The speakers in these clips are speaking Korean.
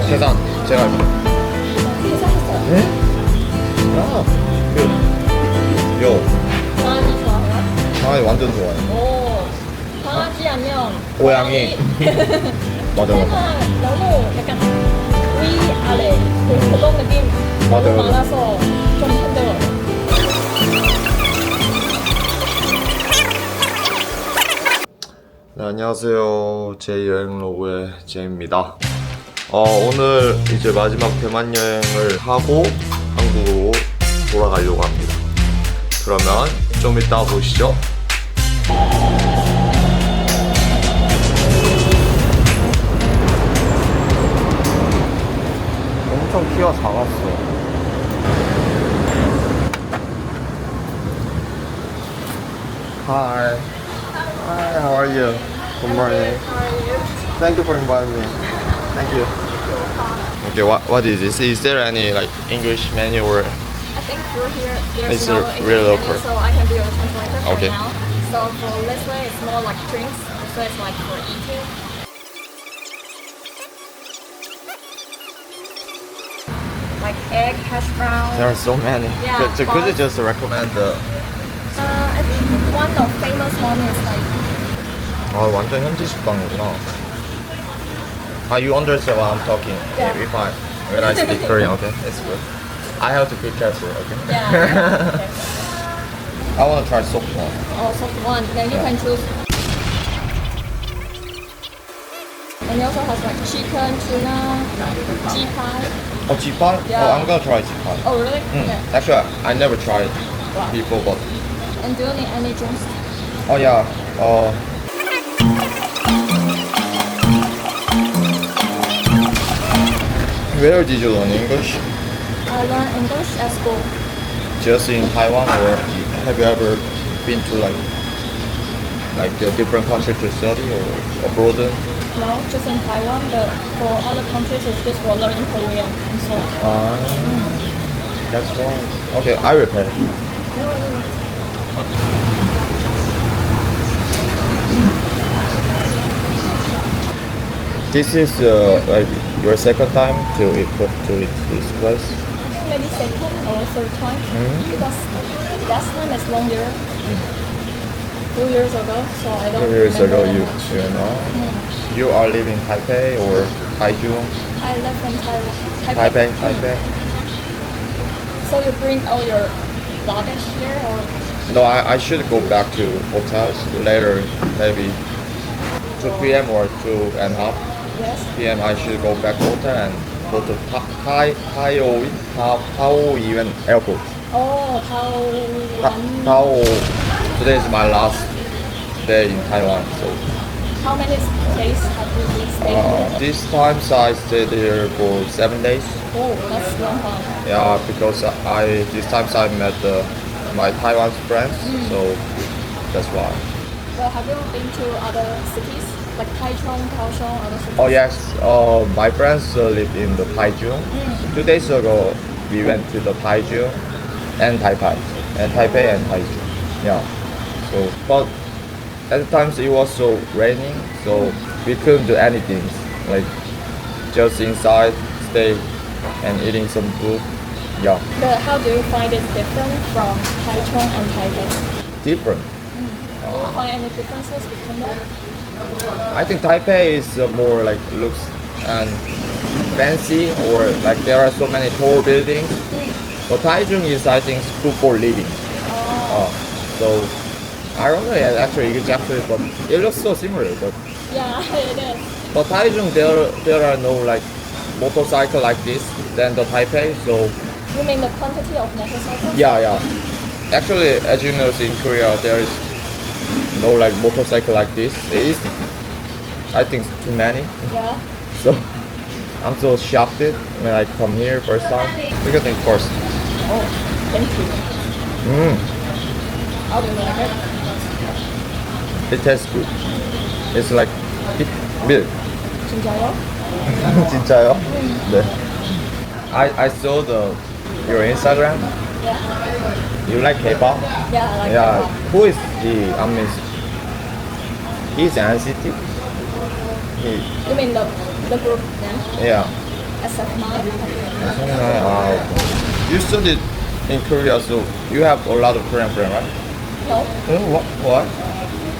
저 계산 제가. 회사에서 네? 아, 그, 요, 강아지 좋아해요? 강아지 완전 좋아요. 오, 강아지 아니면 고양이. 맞아, 맞아. 너무 약간 위 아래 그 그런 느낌 맞아, 너무. 많아서 좀 힘들어요. 네, 안녕하세요. 제 여행 로그의 제입니다. 어, 오늘 이제 마지막 대만 여행을 하고 한국으로 돌아가려고 합니다. 그러면 좀 이따 보시죠. 엄청 키가 작았어. Hi. Hi, how are you? Good morning. Thank you for inviting me. Thank you. Okay, what what is this? Is there any like English menu or I think through here there's It's no a English real menu, local. so I can be your translator for Okay. now. So for this way, it's more like drinks. This way, it's like for eating. Like egg, hash brown. there are so many? Yeah, could, so could you but- just recommend the Uh, I think one of famous one is like 아 완전 현지 식당이구나. Ah, you understand what I'm talking? Yeah. If I when I speak Korean, okay, it's good. I have to be careful, okay? yeah. okay. I want to try soft one. Oh, soft one. Then you can choose. And it also has like chicken, tuna, ji. Oh, jipai? Yeah. Oh, I'm gonna try jipai. Oh, really? Mm. Okay. Actually, I never tried Wow. before, but And do you need any drinks? oh yeah. Uh, where did you learn English? I learned English at school. Just in Taiwan, or have you ever been to like like a different country to study or abroad? No, just in Taiwan. But for other countries, it's just for learning Korean and so. Ah, that's why. Okay, I will pay. This is uh, like your second time to it to it, this place. Maybe second or third time Mhm. because last time is longer. Hmm. Two years ago, so I don't. Two years ago, you you know hmm. you are living Taipei or Taichung? I live in Taiwan. Taipei, Taipei. Hmm. So you bring all your luggage here, or No, I, I should go back to hotels later, maybe 2 p.m. or 2 and a half yes? p.m. I should go back to hotel and go to Ta- Tai Taoi Ta- Taoyuan Airport. Oh, Ta-. Tao. Today is my last day in Taiwan, so How many days have you been staying uh, here? this time I stayed here for seven days. Oh, that's long time. Yeah, because I this time I met uh, my Taiwan friends, so that's why. Well, have you been to other cities like Taichung, Kaohsiung, other cities? Oh yes, uh, my friends uh, live in the Taichung. Two days ago, we went to the Taichung and Taipei, and Taipei and Taichung. Yeah. So, but at the times it was so raining, so we couldn't do anything. Like just inside, stay and eating some food. Yeah, But how do you find it different from Taichung and Taipei? different. Do you find any differences between them? I think Taipei is uh, more like looks and fancy, or like there are so many tall buildings. But Taichung is, I think, good for living. Uh, so I don't know yeah, actually exactly, but it looks so similar. But Yeah, it is. but Taichung there there are no like motorcycle like this than the Taipei. So You mean the quantity of motorcycles? yeah, yeah. Actually, as you know, in Korea there is no like motorcycle like this. It is, I think, too many. Yeah. So I'm so shocked when I come here first time. What do you think first? Oh, thank you. Mm, How do you like it? it tastes good. It's like it milk. 진짜요? 진짜요? 네. I I saw the your Instagram. Yeah. You like K-pop? Yeah, I like Yeah. K-pop. Who is he? I mean, he's NCT. He You mean the the group name? yeah. SF9. 성날, ah, you studied in Korea, so you have a lot of Korean friends, right? No, what? What?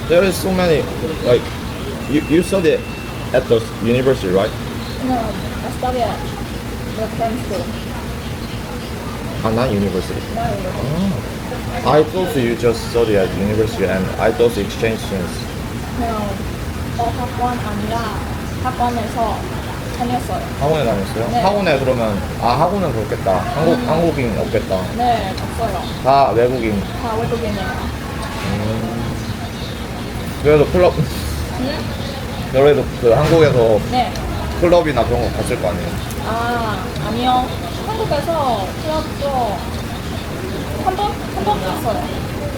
There is so many, like, you, you studied at the university, right? no, I studied at the French school. Ah, not university. No, Oh. I thought you just studied at university and I thought exchange students. No. 어, 학원 아니라 학원에서 다녔어요. 학원에 다녔어요? 네. 학원에 그러면 아 학원은 그렇겠다. 한국 한국인 없겠다. 네, 없어요. 다 외국인. 다 외국인이에요. 그래도 클럽 응? 그래도 그 한국에서 네. 클럽이나 그런 거 갔을 거 아니에요. 아, 아니요. 한국에서 클럽도 한번 한번 갔어요.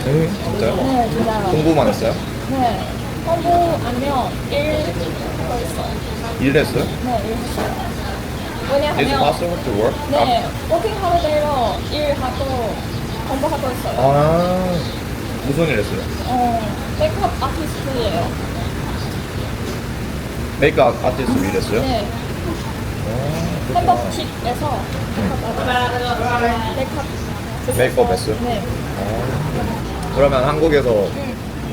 응? 진짜요? 네, 진짜로. 공부만 했어요? 네. 공부 아니면 일 하고 있어요. 일했어요? 네, 일 했어요. Is it 왜냐하면 possible to work? 네, 워킹 홀리데이로 일하고 공부하고 있어요. 아 무슨 일 했어요? 어, 메이크업 아티스트예요. 메이크업 아티스트 일했어요? 네, 아, 햄버거 집에서 메이크업 메이크업 했어요? 네, 아. 그러면 한국에서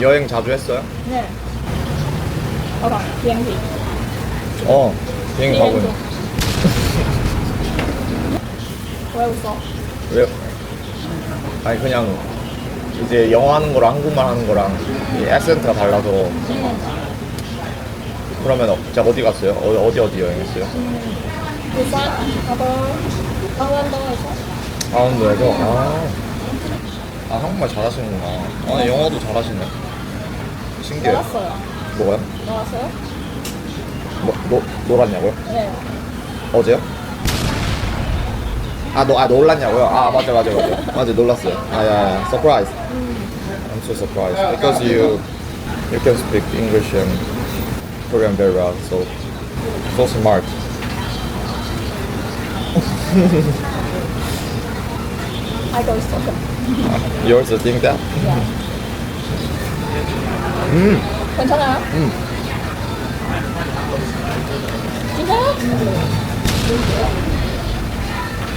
여행 자주 했어요? 네. 어라, 비행기. 어 비행기 가고. 있는 왜 웃어? 왜? 아니 그냥 이제 영어 하는 거랑 한국말 하는 거랑 이 액센트가 달라서 그러면 어, 진짜 어디 갔어요? 어디 어디, 어디 여행했어요? 부산, 가볼, 강원도에서 강원도에서 아, 아 한국말 잘하시는구나 아 영어도 잘하시네 신기해 놀았어요. 뭐가요? 놀았어요? 뭐, 노, 놀았냐고요? 네. 어제요? 아, 노, 아 놀랐냐고요? 아 맞아 맞아 맞아 맞아 놀랐어요 아야 surprise I'm so surprised because you you can speak English and Korean very well so so smart I go soccer. you also think that? Yeah. 음 괜찮아요? 음. 진짜요?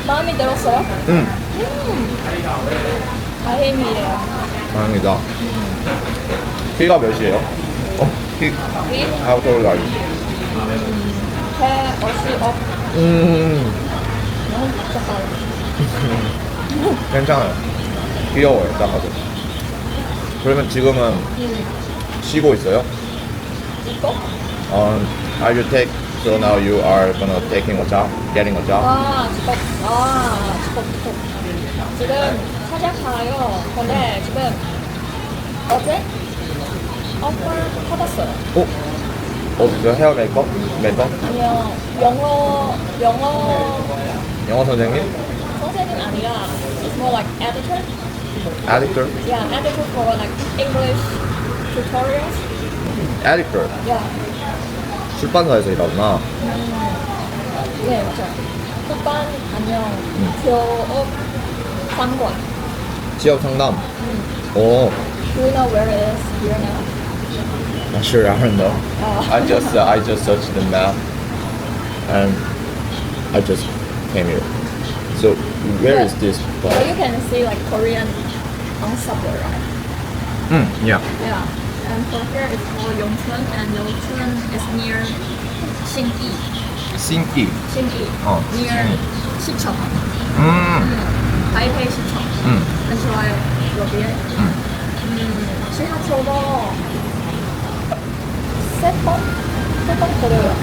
마음이 들었어요? 음. 다행이에요. 다행이다 키가 몇이에요? 어? 키 위, tall are you? 150억. 음 너무 작아요. 괜찮아요 귀여워요 작아도 그러면 지금은 쉬고 있어요? 이거? Um, are you take so now you are gonna taking a job, getting a job? 아, 직업. 아, 직업, 직업. 지금 사장 가요. 근데 지금 어제 오퍼 받았어요. 어? 어디서 헤어 메이크업? 메이크업? 아니요, 영어, 영어 영어 선생님? 선생님 아니라 it's more like editor. Editor? Yeah, editor for like English tutorials. Editor. Yeah. 출판사에서 일하구나. 네, 맞아요. 출판 아니요, 교업 상관. 취업 상담. 오, Do you know where it is here now? not sure, I don't know. 아, I just uh, I just searched the map and I just came here. So where is this so place? you can see like Korean on subway, right? Mm, yeah. Yeah. And for here it's called Yongchun, and Yongchun is near Xinyi. 신기. Xinyi. 어, Near 신기. 시청. 음, 타이페이 시청. 음, 안 좋아요. 여기에. 음, 지하철도 세 번? 세 번 걸어요.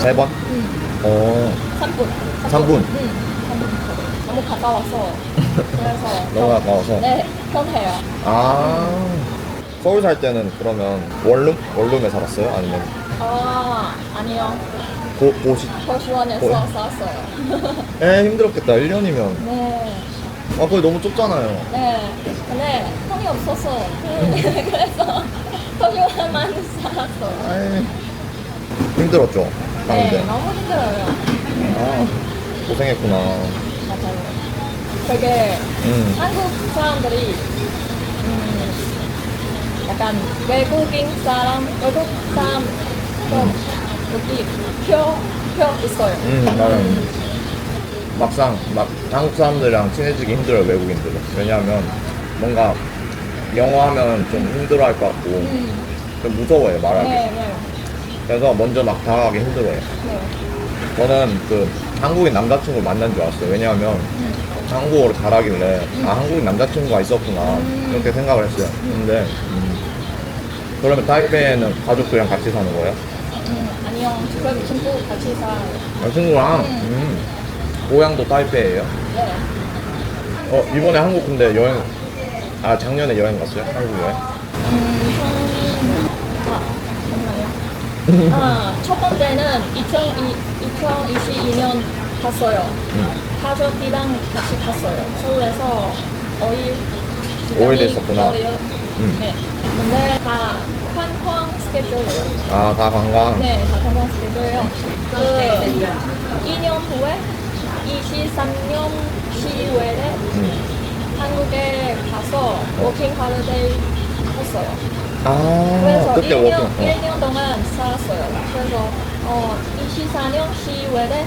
세 번. 음, 오, 3분. 삼 분? 응, 3분 걸어요. 너무 가까워서. 그래서. 너무 가까워서. 네, 편해요. 아 서울 살 때는 그러면 원룸? 원룸에 살았어요? 아니면 아, 아니요. 고, 고시? 도시원에서 고- 살았어요. 에 힘들었겠다 1년이면 네. 아 거기 너무 좁잖아요 네. 근데 형이 없어서. 그래서 도시원만 살았어요. 아이 힘들었죠 네, 가는데 너무 힘들어요. 아 고생했구나 맞아요. 되게 음 한국 사람들이 음, 약간 외국인 사람, 외국 사람 좀 여기 표, 표 있어요. 음, 나는 막상 막 한국 사람들이랑 친해지기 힘들어요 외국인들은 왜냐하면 뭔가 영어 하면 좀 힘들어할 것 같고 음, 좀 무서워요 말하기 네, 네. 그래서 먼저 막 다가가기 힘들어요 네. 저는 그 한국인 남자친구 만난 줄 알았어요 왜냐하면 음. 한국어를 잘하길래 아 한국인 남자친구가 있었구나 음. 이렇게 생각을 했어요 근데 음, 그러면 타이페이에는 가족들이랑 같이 사는 거예요? 음, 아니요. 지금 친구 같이 살아요. 아, 친구랑 음. 음. 고향도 타이페이예요? 네. 어 이번에 한국 근데 여행 아 작년에 여행 갔어요? 한국 여행? 음, 아. 아, 첫 번째는 2002, 2022 년 갔어요. 음. 가족이랑 같이 갔어요. 서울에서 5일. 오일 됐었구나. 음. 네. 근데 다 관광 스케줄이에요. 아 다 관광 네, 다 관광 스케줄이에요. 그 2년 후에 23년 10월에 음. 한국에 가서 워킹 하르데이 했어요. 아 그래서 그때 1년, 워킹 어. 1년 동안 살았어요. 그래서 어, 24년 10월에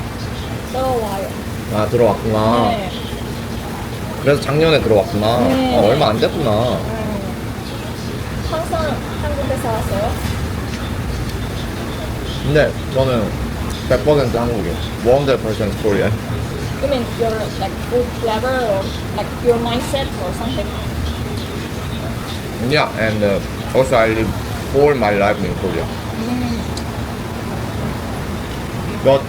들어와요. 아 들어왔구나 네. 그래서 작년에 들어왔구나 네. 어, 얼마 안 됐구나 음, 항상 한국에 살았어요. 근데 저는 100% 한국인 100% 코리안 You mean your like good clever or like your mindset or something? Yeah and uh, also I live all my life in Korea but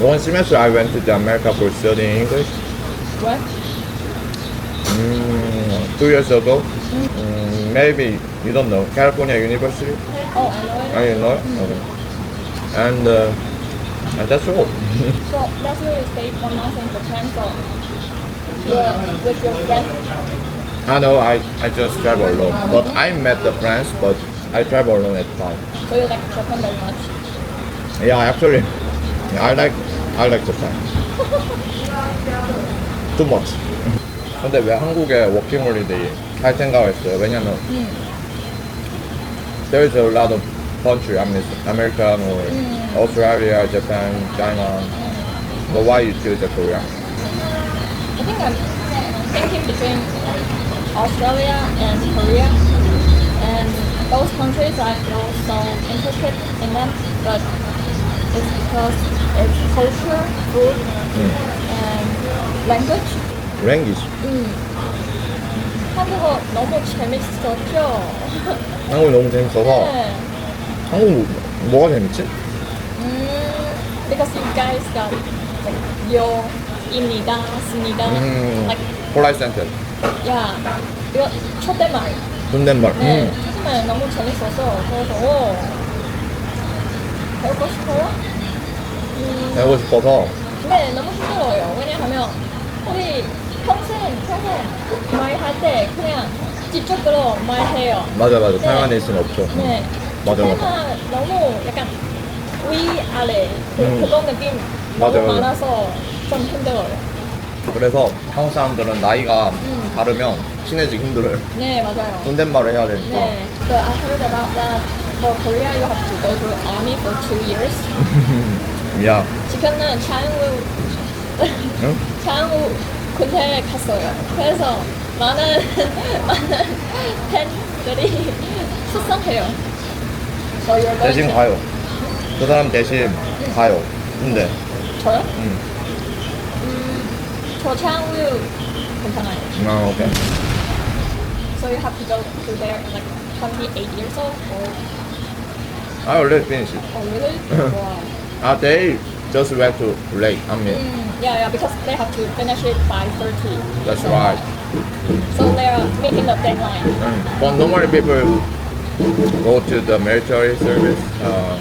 one semester I went to the America for studying English What? Mm, two years ago. Mm, maybe you don't know California University. Oh, I know it. Oh, you know? it? Okay. And uh, and that's all. So that's where you stayed one month in Japan. So you're with your friend. I know I, I just travel alone, but I met the friends, but I travel alone at the time. So you like Japan very much. Yeah, actually, I like I like Japan. Too much. 근데 왜 한국에 워킹 홀리데이 할 생각을 했어요? 왜냐면 음. there is a lot of country, I mean America or Australia, Japan, China. But why you choose Korea? I think I'm thinking between Australia and Korea, and both countries I feel so interested in them, but it's because it's culture, food, hmm. and language. Language. 음. 한국어 너무 재밌었죠? 한국이 너무 재밌어서 네. 한국 뭐- 뭐가 재밌지? 음, because you guys got like yo, 입니다, 습니다, 음, like polite sentence. 야 이거 초대말. 존댓말. 네, 음. 초대말 너무 재밌어서 그래서 오, 배우고 싶어요. 음, 배우고 싶어서 네, 너무 힘들어요. 왜냐하면 우리 평생 평생 말할 때 그냥 뒤쪽으로 말해요. 맞아 맞아 네.台湾에 있으면 없죠. 네. 맞아, 맞아. 그때만 너무 약간 위 아래 그, 음. 그런 느낌 맞아, 너무 맞아. 많아서 좀 힘들어요. 그래서 한국 사람들은 나이가 음. 다르면 친해지기 힘들어요. 네, 맞아요. 존댓말을 해야 되니까. 네. So I heard about that. For Korea, you have to go through army for two years. 야, 지금은 차영우 응? 차영우 군대 갔어요. 그래서 많은 많은 팬들이 going 대신 가요. 그 사람 대신 가요. 근데 저요? 음. 음, 저 차영우 괜찮아요. 아 오케이. So you have to go to there like 28 years old or I already finished. oh really? wow. Ah, they just went to late. I mean, Mm, yeah, yeah, because they have to finish it by 30. that's So- right. So they are meeting the deadline. Mm. But normally people go to the military service, um,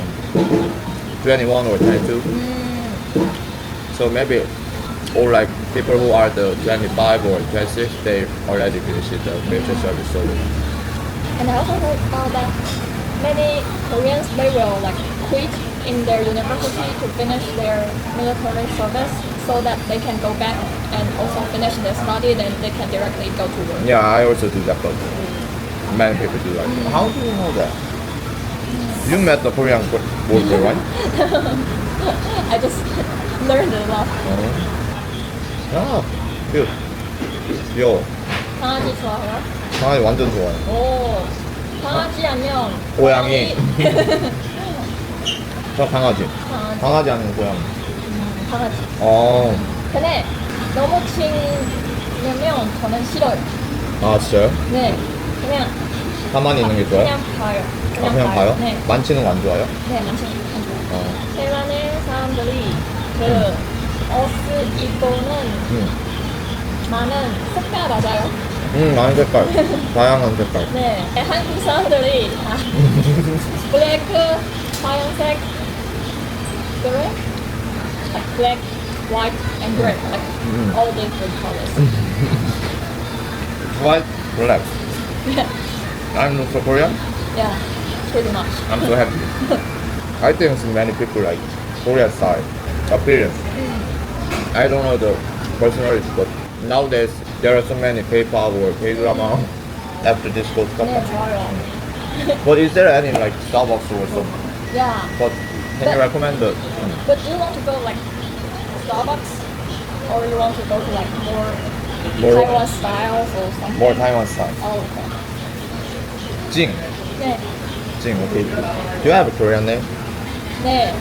21 or 22. Mm, So maybe, or like people who are the 25 or 26, they already finished the military service. So and I also heard about that many Koreans they will like quit in their university to finish their military service so that they can go back and also finish their study then they can directly go to work. yeah, I also do that, but many people do that. How do you know that? You met the Korean boy- boyfriend, right? I just learned a lot. 아, cute. 귀여워. 강아지 좋아해요? 강아지 완전 좋아해. 오, 강아지 아니면 고양이. 저 강아지. 강아지. 강아지 아니면 고양이. 음, 강아지. 어, 근데 너무 친하면 저는 싫어요. 아 진짜요? 네, 그냥 가만히 있는 게 좋아요? 그냥 봐요. 아, 그냥 봐요? 네, 만지는 거 안 좋아요? 네, 만지는 안 좋아요. 어. 대만의 사람들이 그옷 입고는 응. 많은 색깔 맞아요. 응, 많은 색깔. 다양한 색깔. 네, 한국 사람들이 다 블랙, 하얀색, like black, white, and gray, like mm. all different colors. white, black. Yeah. I'm not so Korean. Yeah, pretty much. I'm so happy. I think many people like Korean side appearance. Mm. I don't know the personality, but nowadays there are so many paper or K drama mm. after this podcast. Yeah, but is there any like Starbucks or something? Yeah. But can you recommend the? but do you want to go like Starbucks, or you want to go to like more, More- Taiwan styles or something? More Taiwan style. Oh, okay. Jing. 네, Jing. Okay. Do you have a Korean name? 네,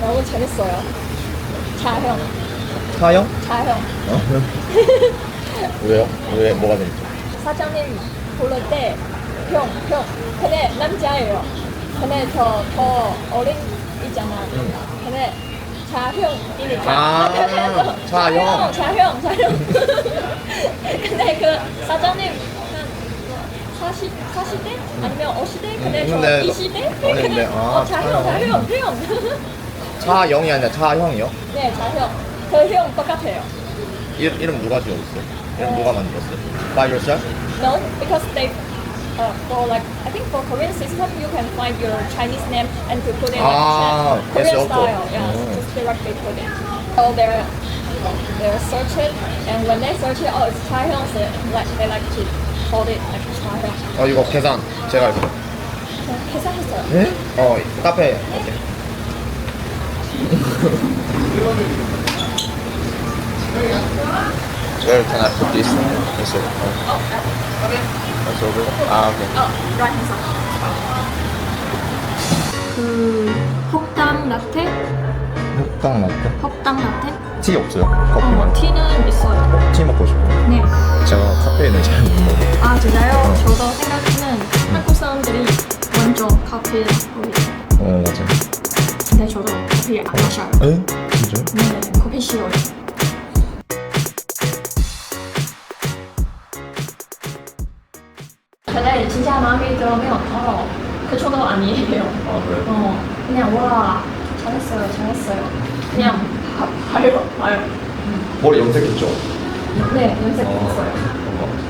너무 재밌어요. 자형, 타영? 자형. 왜요? 왜 뭐가 재밌죠? 사장님 부를 때 형, 형. 근데 남자예요. 근데 저 더 어린 있잖아. 근데 자형이니까. 아, 그래서 자형. 자형, 자형. 근데 그 사장님 한 40, 40대? 아니면 50대? 근데 저 근데 20대? 어린데, 아, 어, 자형, 자형. 자형, 형. 차영이 아니라 차형이요? 네, 자형. 그형 똑같아요. 이름, 이름 누가 지어줬어요? 이름 누가 만들었어요? By yourself? No, because they, uh, for like, I think for Korean system, you can find your Chinese name and to put in like Ah, Chan- it's Korean also- style. Yeah, Mm. just directly put in. So they're, they're search it, and when they search it, oh, it's Chaehyung, so like, they like to call it like Chaehyung. 어 이거 계산 제가 할게요 그냥 계산했어요. 네? 어 카페 오케이 Where can I put this? This one. Oh. That's over. 아 오케이 어, right hand side. 그, 흑당 라떼? 흑당 라떼? 흑당 라떼? 티 없어요? 어, 커피만 티는 있어요. 티 먹고 싶어요 네. 제가 카페인을 잘 못 먹어요 아 진짜요? 저도 생각에는 한국 사람들이 먼저 커피를 하고 어 맞아요 근데 저도 커피 안 마셔요 에? 진짜요? 네 커피 싫어요 근데 진짜 마음에 들으면 어, 그 정도 아니에요 아 그래요? 어, 그냥 와 잘했어요 잘했어요 그냥 바, 바로 바로 머리 염색했죠? 네 염색했어요 어. 음.